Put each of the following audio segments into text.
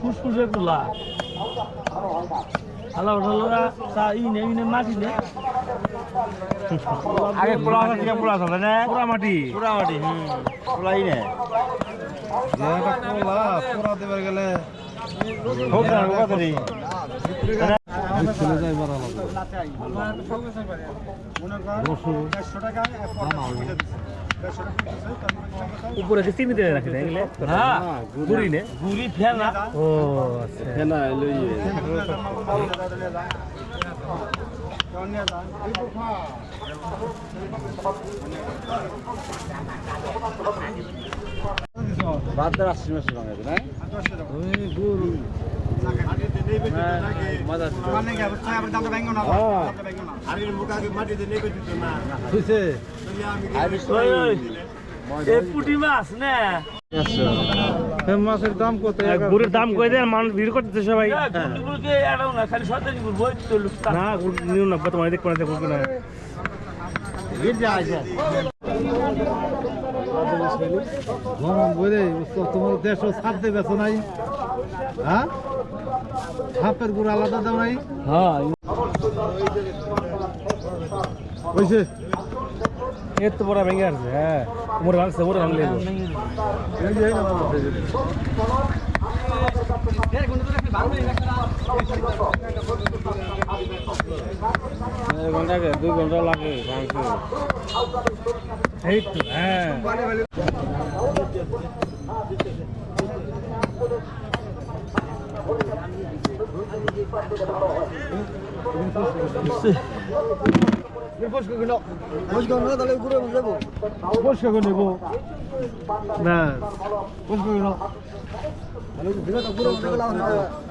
ফুসফুসে গুলা হালা উঠালোরা চা ই নে। ই নে মাটি নে আগে পোলা পোলা মাটি। পুরা মাটি হুম পোলাই নে পোড়া দেবার গেলে হোক না হোক দিন চলে যায় মারা উপরে যে চিনি দিয়ে রাখি দেখলে হ্যাঁ গুড়ি। নে। গুড়ি ফেনা। ও আচ্ছা। ফেনা লই বাদ মাসে ভাঙা না? এই মাছের দাম কত? গুড়ের দাম কই দেন মানুষ ভিড় করতেছে সবাই। না গুড় বই তো না গুড় নিও না তোমার দেখো না দেখো না গরম বলে তোমার দেশ ছাড়তে বেছো নাই? হ্যাঁ? সাপের গুড় আলাদা দাম নাই? হ্যাঁ। হইছে এত বড় ভেঙে আসছে হ্যাঁ। মোর ভাঙছে ভাঙলে ঘন্টাকে দুই ঘণ্টা লাগে এই তো হ্যাঁ। নেব না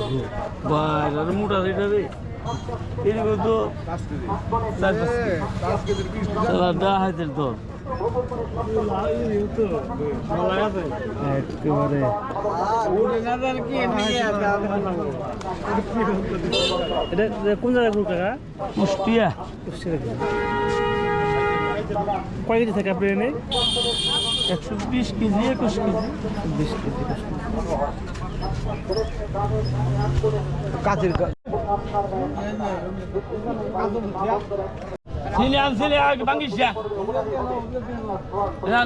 না বাইরে মোটা এটা রে এদিকে তো চার পাঁচ সালা দা হাতের তো একেবারে। এটা কোন জায়গায় কুষ্টিয়া। কয় কেজি থাকে আপনি এনে একশো বিশ কেজি একুশ কেজি। বিশ কেজি কাজের সিলে আন সিলে যা।